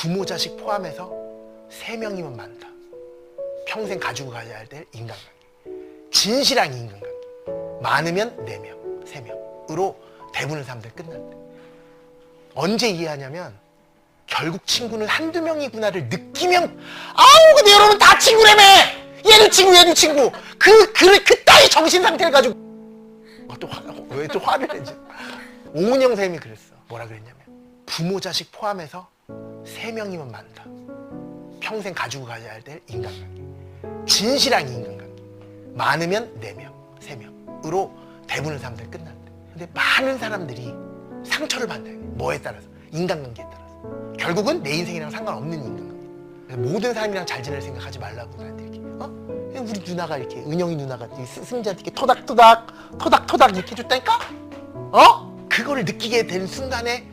부모 자식 포함해서 세 명이면 많다. 평생 가지고 가야 할때 인간관계. 진실한 인간관계. 많으면 네 명, 세 명으로 대부분의 사람들 끝난대. 언제 이해하냐면 결국 친구는 한두 명이구나를 느끼면 아우 근데 여러분 다 친구라며 얘도 친구 얘도 친구 그 그 그 따위 정신 상태를 가지고 어, 또왜 또 화를 내지 오은영 선생님이 그랬어 뭐라 그랬냐면 부모 자식 포함해서 세 명이면 많다. 평생 가지고 가야 할때 인간관계 진실한 인간관계 많으면 네 명, 세 명으로 대부분의 사람들 끝난대. 근데 많은 사람들이 상처를 받는 뭐에 따라서? 인간관계에 따라서. 결국은 내 인생이랑 상관없는 인간관계. 모든 사람이랑 잘 지낼 생각하지 말라고 나한테 이렇게 어? 우리 누나가 이렇게 은영이 누나가 승자한테 이렇게 토닥토닥 토닥토닥 이렇게 해줬다니까? 어? 그거를 느끼게 된 순간에